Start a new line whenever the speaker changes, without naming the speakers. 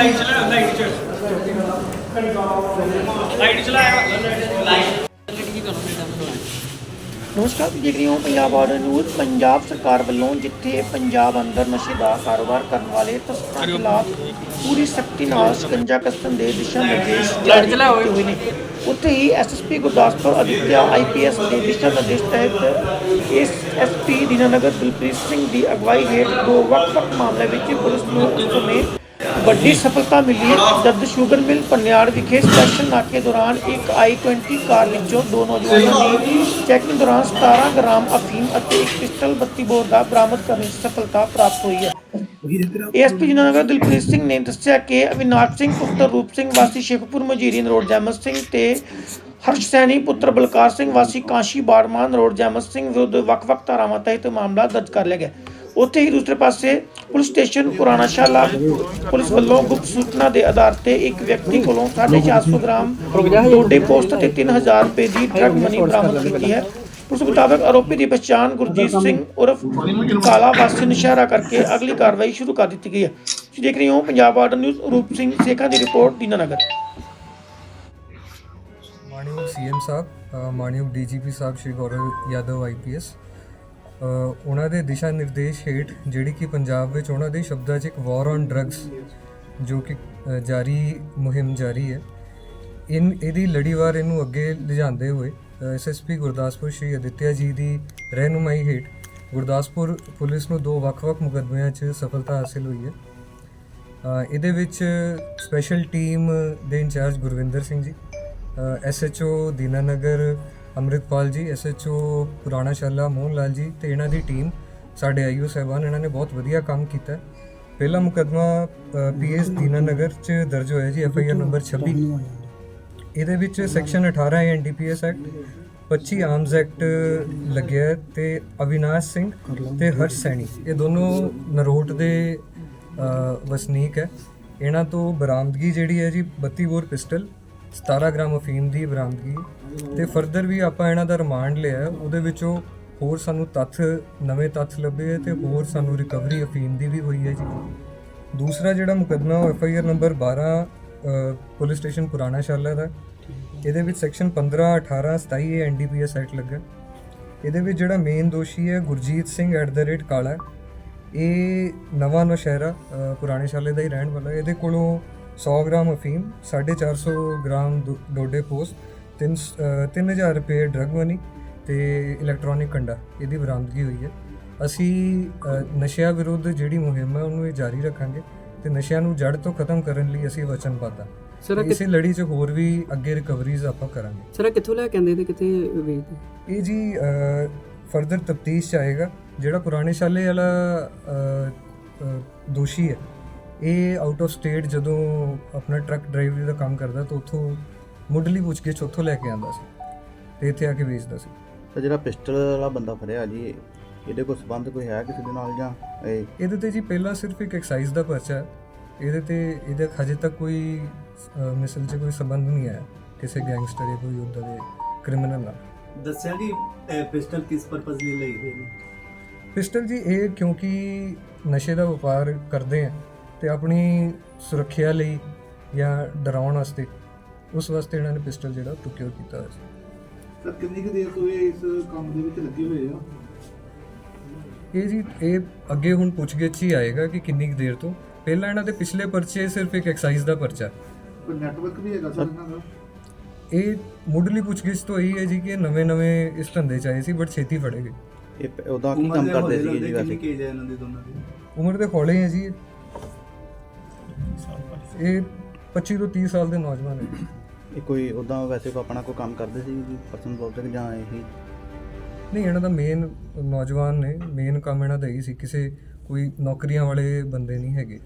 Light ਚਲਾ light ਚਲਾ। Light ਚਲਾਇਆ। ਲਾਈਟ
ਨਮਸਕਾਰ ਦੇਖ ਰਹੇ ਹੋ ਪੰਜਾਬ ਆਰਡਰ ਨਿਊਜ਼ ਪੰਜਾਬ ਸਰਕਾਰ ਵੱਲੋਂ ਜਿੱਥੇ ਪੰਜਾਬ ਅੰਦਰ ਨਸ਼ੇ ਦਾ ਕਾਰੋਬਾਰ ਕਰਨ ਵਾਲੇ ਤਸਕਰਾਂ ਖਿਲਾਫ ਪੂਰੀ ਸਖਤੀ ਨਾਲ ਸਕੰਜਾ ਕੱਸਣ ਦੇ ਦਿਸ਼ਾ ਨਿਰਦੇਸ਼ ਜਾਰੀ ਕੀਤੇ ਹੋਏ ਨੇ। ਉੱਥੇ ਹੀ ਐਸਐਸਪੀ ਗੁਰਦਾਸਪੁਰ ਅਦਿੱਤਿਆ ਆਈਪੀਐਸ ਦੇ ਦਿਸ਼ਾ ਨਿਰਦੇਸ਼ ਤਹਿਤ ਇਸ ਐਸਪੀ ਦੀਨਾਨਗਰ ਦਿਲਪ੍ਰੀਤ ਸਿੰਘ ਦੀ ਅਗਵਾਈ ਹੇਠ ਦੋ ਵੱਖ-ਵੱਖ ਮਾਮਲੇ ਵਿੱਚ ਪੁਲਿਸ ਨੂੰ ਉਸ ਸਮੇਂ ਵੱਡੀ ਸਫਲਤਾ ਮਿਲੀ ਹੈ ਜਦ ਸ਼ੂਗਰ ਮਿਲ ਪਨਿਆੜ ਵਿਖੇ ਸਪੈਸ਼ਲ ਨਾਕੇ ਦੌਰਾਨ ਇੱਕ i20 ਕਾਰ ਵਿੱਚੋਂ ਦੋ ਨੌਜਵਾਨਾਂ ਦੀ ਚੈਕਿੰਗ ਦੌਰਾਨ 17 ਗ੍ਰਾਮ ਅਫੀਮ ਅਤੇ ਇੱਕ ਪਿਸਟਲ 32 ਬੋਰ ਦਾ ਬਰਾਮਦ ਕਰਨ ਵਿੱਚ ਸਫਲਤਾ ਪ੍ਰਾਪਤ ਹੋਈ ਹੈ। ਏਐਸਪੀ ਜਨਗਰ ਦਿਲਪ੍ਰੀਤ ਸਿੰਘ ਨੇ ਦੱਸਿਆ ਕਿ ਅਵਿਨਾਸ਼ ਸਿੰਘ, ਪੁੱਤਰ ਰੂਪ ਸਿੰਘ, ਵਾਸੀ ਸ਼ੇਖਪੁਰ ਮਜੀਰੀਨ ਰੋਡ, ਜੈਮਲ ਸਿੰਘ ਤੇ ਹਰਸ਼ ਸੈਣੀ, ਪੁੱਤਰ ਬਲਕਾਰ ਸਿੰਘ, ਵਾਸੀ ਕਾਂਸ਼ੀ, ਬਾੜਮਾਨ ਰੋਡ, ਜੈਮਲ ਸਿੰਘ ਵਿਰੁੱਧ ਵੱਖ-ਵੱਖ ਧਾਰਾਵਾਂ ਤਹਿਤ ਮਾਮਲਾ ਦਰਜ ਕਰ ਲਿਆ ਗਿਆ। ਉੱਥੇ ਹੀ ਦੂਸਰੇ ਪਾਸੇ ਪੁਲਿਸ ਸਟੇਸ਼ਨ ਪੁਰਾਣਾ ਸ਼ਾਲਾ ਪੁਲਿਸ ਵੱਲੋਂ ਗੁਪਤ ਸੂਚਨਾ ਦੇ ਆਧਾਰ ਤੇ ਇੱਕ ਵਿਅਕਤੀ ਕੋਲੋਂ 450 ਗ੍ਰਾਮ ਟੋਡੇ ਪੋਸਟ ਤੇ 3000 ਰੁਪਏ ਦੀ ਡਰਗ ਮਨੀ ਬਰਾਮਦ ਕੀਤੀ ਹੈ। ਉਸ ਮੁਤਾਬਕ ਆਰੋਪੀ ਦੀ ਪਛਾਣ ਗੁਰਜੀਤ ਸਿੰਘ ਉਰਫ ਕਾਲਾ ਵਾਸੀ ਨਸ਼ਹਿਰਾ ਕਰਕੇ ਅਗਲੀ ਕਾਰਵਾਈ ਸ਼ੁਰੂ ਕਰ ਦਿੱਤੀ ਗਈ ਹੈ। ਤੁਸੀਂ ਦੇਖ ਰਹੇ ਹੋ ਪੰਜਾਬ ਆਰਡਰ ਨਿਊਜ਼, ਰੂਪ ਸਿੰਘ ਸੇਖਾ ਦੀ ਰਿਪੋਰਟ ਦੀਨਾਨਗਰ
ਮਾਨਯੋਗ ਸੀਐਮ ਸਾਹਿਬ ਮਾਨਯੋਗ ਡੀਜੀਪੀ ਸਾਹਿਬ, ਸ਼੍ਰੀ ਗੌਰਵ ਯਾਦਵ ਆਈਪੀਐਸ ਉਹਨਾਂ ਦੇ ਦਿਸ਼ਾ ਨਿਰਦੇਸ਼ ਹੇਠ ਜਿਹੜੀ ਕਿ ਪੰਜਾਬ ਵਿੱਚ ਉਹਨਾਂ ਦੇ ਸ਼ਬਦਾਂ 'ਚ ਇੱਕ ਵਾਰ ਔਨ ਡਰੱਗਸ ਜੋ ਕਿ ਜਾਰੀ, ਮੁਹਿੰਮ ਜਾਰੀ ਹੈ। ਇਨ, ਇਹਦੀ ਲੜੀਵਾਰ ਇਹਨੂੰ ਅੱਗੇ ਲਿਜਾਂਦੇ ਹੋਏ ਐਸਐਸਪੀ ਗੁਰਦਾਸਪੁਰ ਸ਼੍ਰੀ ਅਦਿੱਤਿਆ ਜੀ ਦੀ ਰਹਿਨੁਮਾਈ ਹੇਠ ਗੁਰਦਾਸਪੁਰ ਪੁਲਿਸ ਨੂੰ ਦੋ ਵੱਖ-ਵੱਖ ਮੁਕੱਦਮਿਆਂ 'ਚ ਸਫਲਤਾ ਹਾਸਿਲ ਹੋਈ ਹੈ। ਇਹਦੇ ਵਿੱਚ ਸਪੈਸ਼ਲ ਟੀਮ ਦੇ ਇੰਚਾਰਜ ਗੁਰਵਿੰਦਰ ਸਿੰਘ ਜੀ ਐਸਐਚਓ ਦੀਨਾਨਗਰ ਅੰਮ੍ਰਿਤਪਾਲ ਜੀ ਐਸਐਚਓ ਪੁਰਾਣਾ ਸ਼ਾਲਾ, ਮੋਹਨ ਲਾਲ ਜੀ ਤੇ ਇਹਨਾਂ ਦੀ ਟੀਮ ਸਾਡੇ ਆਈਓ ਸਾਹਿਬਾਨ, ਇਹਨਾਂ ਨੇ ਬਹੁਤ ਵਧੀਆ ਕੰਮ ਕੀਤਾ। ਪਹਿਲਾ ਮੁਕੱਦਮਾ ਪੀਐਸ ਦੀਨਾਨਗਰ ਚ ਦਰਜ ਹੋਇਆ ਜੀ ਐਫਆਈਆਰ ਨੰਬਰ 26 ਇਹਦੇ ਵਿੱਚ section 18 NDPS act 25 arms act ਲੱਗਿਆ ਹੈ ਤੇ ਅਵਿਨਾਸ਼ ਸਿੰਘ ਤੇ ਹਰਸ਼ ਸੈਣੀ। ਇਹ ਦੋਨੋਂ ਨਰੋਟ ਦੇ ਵਸਨੀਕ ਹੈ। ਇਹਨਾਂ ਤੋਂ ਬਰਾਮਦਗੀ ਜਿਹੜੀ ਹੈ ਜੀ 32 ਬੋਰ ਪਿਸਟਲ 17 ਗ੍ਰਾਮ ਅਫੀਮ ਦੀ ਬਰਾਮਦਗੀ ਤੇ ਫਰਦਰ ਵੀ ਆਪਾਂ ਇਹਨਾਂ ਦਾ ਰਿਮਾਂਡ ਲਿਆ ਉਹਦੇ ਵਿੱਚੋਂ ਹੋਰ ਸਾਨੂੰ ਤੱਥ, ਨਵੇਂ ਤੱਥ ਲੱਭੇ ਹੈ ਤੇ ਹੋਰ ਸਾਨੂੰ ਰਿਕਵਰੀ ਅਫੀਮ ਦੀ ਵੀ ਹੋਈ ਹੈ ਜੀ। ਦੂਸਰਾ ਜਿਹੜਾ ਮੁਕੱਦਮਾ ਉਹ F I R number 12 police station Purana Shala ਦਾ। ਇਹਦੇ ਵਿੱਚ ਸੈਕਸ਼ਨ 15 18 27 ਏ ਐਨਡੀਪੀਐਸ ਐਕਟ ਲੱਗਾ। ਇਹਦੇ ਵਿੱਚ ਜਿਹੜਾ ਮੇਨ ਦੋਸ਼ੀ ਹੈ Gurjeet Singh at the rate Kala. ਇਹ ਨਵਾਂ ਨੌਸ਼ਹਿਰਾ ਪੁਰਾਣੇ ਸ਼ਾਲੇ ਦਾ ਹੀ ਰਹਿਣ ਵਾਲਾ ਇਹਦੇ ਕੋਲੋਂ 100 ਗ੍ਰਾਮ ਅਫੀਮ 450 ਗ੍ਰਾਮ ਡੋਡੇ ਪੋਸਟ 3 3000 ਰੁਪਏ ਡਰਗ ਮਨੀ ਤੇ ਇਲੈਕਟ੍ਰੋਨਿਕ ਕੰਡਾ। ਇਹਦੀ ਬਰਾਮਦਗੀ ਹੋਈ ਹੈ। ਅਸੀਂ ਨਸ਼ਿਆਂ ਵਿਰੁੱਧ ਜਿਹੜੀ ਮੁਹਿੰਮ ਹੈ ਉਹਨੂੰ ਇਹ ਜਾਰੀ ਰੱਖਾਂਗੇ ਤੇ ਨਸ਼ਿਆਂ ਨੂੰ ਜੜ ਤੋਂ ਖਤਮ ਕਰਨ ਲਈ ਅਸੀਂ ਵਚਨਬੱਧ ਹਾਂ
ਸਰ
ਇਸੇ ਲੜੀ 'ਚ ਹੋਰ ਵੀ ਅੱਗੇ ਰਿਕਵਰੀਜ਼ ਆਪਾਂ ਕਰਾਂਗੇ।
ਸਰ ਕਿੱਥੋਂ ਲੈ ਕੇ ਆਂਦੇ ਤੇ ਕਿੱਥੇ ਵੇਚਦੇ?
ਇਹ ਜੀ ਫਰਦਰ ਤਫਤੀਸ਼ ਚ ਆਏਗਾ। ਜਿਹੜਾ ਪੁਰਾਣੇ ਸ਼ਾਲੇ ਵਾਲਾ ਦੋਸ਼ੀ ਹੈ ਇਹ ਆਊਟ ਆਫ ਸਟੇਟ ਜਦੋਂ ਆਪਣਾ ਟਰੱਕ ਡਰਾਈਵਰੀ ਦਾ ਕੰਮ ਕਰਦਾ ਤਾਂ ਉੱਥੋਂ ਮੁੱਢਲੀ ਪੁੱਛਗਿੱਛ ਉੱਥੋਂ ਲੈ ਕੇ ਆਂਦਾ ਸੀ ਤੇ ਇੱਥੇ ਆ ਕੇ ਵੇਚਦਾ ਸੀ।
ਤਾਂ ਜਿਹੜਾ ਪਿਸਟਲ ਵਾਲਾ ਬੰਦਾ ਫੜਿਆ ਜੀ ਇਹਦੇ ਕੋਲ ਸੰਬੰਧ ਕੋਈ ਹੈ ਕਿਸੇ ਦੇ ਨਾਲ ਜਾਂ ਇਹ?
ਇਹਦੇ ਤੇ ਜੀ ਪਹਿਲਾਂ ਸਿਰਫ ਇੱਕ ਐਕਸਾਈਜ਼ ਦਾ ਪਰਚਾ ਹੈ ਇਹਦੇ ਤੇ ਇਹਦੇ ਹਜੇ ਤੱਕ ਕੋਈ ਮਿਸਲ 'ਚ ਕੋਈ ਸੰਬੰਧ ਨਹੀਂ ਆਇਆ ਕਿਸੇ ਗੈਂਗਸਟਰ ਜਾਂ ਕੋਈ ਉੱਦਾਂ ਦੇ ਕ੍ਰਿਮੀਨਲ ਨਾਲ।
ਦੱਸਿਆ ਕਿ ਪਿਸਟਲ ਕਿਸ ਪਰਪਸ ਲਈ ਲਈ ਗਈ ਹੈ
ਪਿਸਟਲ ਜੀ ਇਹ ਕਿਉਂਕਿ ਨਸ਼ੇ ਦਾ ਵਪਾਰ ਕਰਦੇ ਆ ਤੇ ਆਪਣੀ ਸੁਰੱਖਿਆ ਲਈ ਜਾਂ ਡਰਾਉਣ ਵਾਸਤੇ ਉਸ ਵਾਸਤੇ ਇਹਨਾਂ ਨੇ ਪਿਸਟਲ ਜਿਹੜਾ ਪ੍ਰੋਕਿਊਰ ਕੀਤਾ ਹੋਇਆ ਸੀ।
ਸਰ ਕਿੰਨੀ ਕੁ ਦੇਰ ਤੋਂ ਇਹ ਇਸ ਕੰਮ ਦੇ ਵਿੱਚ ਲੱਗੇ ਹੋਏ ਆ?
ਇਹ ਜੀ ਇਹ ਅੱਗੇ ਹੁਣ ਪੁੱਛਗਿੱਛ ਹੀ ਆਏਗਾ ਕਿ ਕਿੰਨੀ ਕੁ ਦੇਰ ਤੋਂ। ਪਹਿਲਾਂ ਇਹਨਾਂ ਦੇ ਪਿਛਲੇ ਪਰਚੇ ਸਿਰਫ ਇੱਕ ਐਕਸਾਈਜ਼ ਦਾ ਪਰਚਾ।
ਕੋਈ ਨੈਟਵਰਕ ਵੀ ਹੈਗਾ ਸਰ ਇਹਨਾਂ ਦਾ।
ਇਹ ਮੁੱਢਲੀ ਪੁੱਛਗਿੱਛ ਤੋਂ ਇਹੀ ਹੈ ਜੀ ਕਿ ਨਵੇਂ-ਨਵੇਂ ਇਸ ਧੰਦੇ ਚ ਆਏ ਸੀ ਬਟ ਛੇਤੀ ਫੜੇ ਗਏ।
ਇਹ ਉਦਾਂ ਕੀ ਕੰਮ ਕਰਦੇ ਸੀ ਜੀ
ਕਿੰਨੀ
ਵੈਸੇ?
ਕੇਜ ਹੈ ਇਹਨਾਂ ਦੀ ਦੋਨਾਂ ਦੀ?
ਉਮਰ ਦੇ ਹੌਲੇ ਹੈ ਜੀ। ਇਹ। ਇਹ 25 ਤੋਂ 30 ਸਾਲ ਦੇ ਨੌਜਵਾਨ ਹੈ
ਇਹ ਕੋਈ ਉਦਾਂ ਵੈਸੇ ਕੋ ਆਪਣਾ ਕੋਈ ਕੰਮ ਕਰਦੇ ਸੀ ਜੀ ਪਰਸਨ ਬੋਲਦੇ ਜਾਂ ਇਹੀ
ਨਹੀਂ ਇਹਨਾਂ ਦਾ ਮੇਨ ਨੌਜਵਾਨ ਨੇ ਮੇਨ ਕੰਮ ਇਹਨਾਂ ਦਾ ਇਹੀ ਸੀ ਕਿਸੇ ਕੋਈ ਨੌਕਰੀਆਂ ਵਾਲੇ ਬੰਦੇ ਨਹੀਂ ਹੈਗੇ